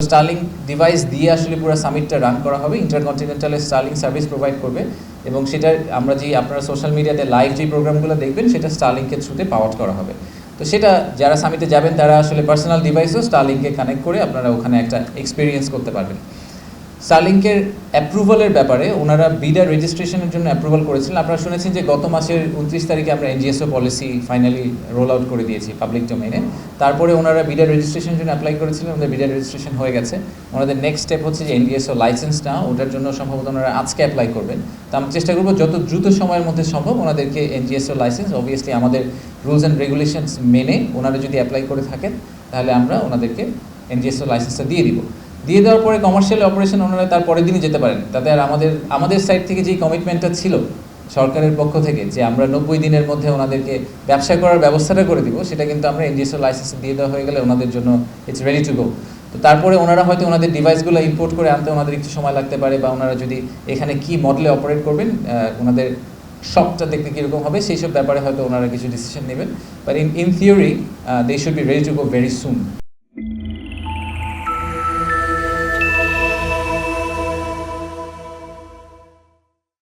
Sterling device দিয়ে আসলে পুরো সামিটটা রান করা হবে। ইন্টারকন্টিনেন্টালের স্টার্লিং সার্ভিস প্রোভাইড করবে এবং সেটা আমরা যে আপনারা সোশ্যাল মিডিয়াতে লাইভ যে প্রোগ্রামগুলো দেখবেন, সেটা স্টার্লিংকে থ্রুতে পাওয়ার করা হবে। তো সেটা যারা সামিটে যাবেন, তারা আসলে পার্সোনাল ডিভাইসও স্টার্লিংকে কানেক্ট করে আপনারা ওখানে একটা এক্সপিরিয়েন্স করতে পারবেন। স্টারলিংকের অ্যাপ্রুভালের ব্যাপারে ওনারা বিডার রেজিস্ট্রেশনের জন্য অ্যাপ্রুভাল করেছিলেন। আপনারা শুনেছেন যে গত মাসের উনত্রিশ তারিখে আমরা NGSO policy finally roll out করে দিয়েছি পাবলিক ডোমেইনে তারপরে ওনারা বিডার রেজিস্ট্রেশনের জন্য অ্যাপ্লাই করেছিলেন, ওদের বিডার রেজিস্ট্রেশন হয়ে গেছে। ওনাদের নেক্সট স্টেপ হচ্ছে যে এনডিএসও লাইসেন্স না ওটার জন্য সম্ভবত ওনারা আজকে অ্যাপ্লাই করবেন। তো আমরা চেষ্টা করব যত দ্রুত সময়ের মধ্যে সম্ভব ওনাদেরকে এনজিএসও লাইসেন্স অবভিয়াসলি আমাদের রুলস অ্যান্ড রেগুলেশনস মেনে ওনারা যদি অ্যাপ্লাই করে থাকেন, তাহলে আমরা ওনাদেরকে এনজিএসও লাইসেন্সটা দিয়ে দিব। দিয়ে দেওয়ার পরে কমার্শিয়াল অপারেশন ওনারা তার পরের দিনই যেতে পারেন। তাতে আর আমাদের আমাদের সাইড থেকে যেই কমিটমেন্টটা ছিল সরকারের পক্ষ থেকে, যে আমরা নব্বই দিনের মধ্যে ওনাদেরকে ব্যবসা করার ব্যবস্থাটা করে দিব, সেটা কিন্তু আমরা এনজিএসও লাইসেন্স দিয়ে দেওয়া হয়ে গেলে ওনাদের জন্য ইটস রেডি টু গো তো তারপরে ওনারা হয়তো ওনাদের ডিভাইসগুলো ইম্পোর্ট করে আনতে ওনাদের একটু সময় লাগতে পারে, বা ওনারা যদি এখানে কি মডেলে অপারেট করবেন ওনাদের শপটা দেখতে কীরকম হবে, সেই সব ব্যাপারে হয়তো ওনারা কিছু ডিসিশন নেবেন। But in in theory they should be ready to go very soon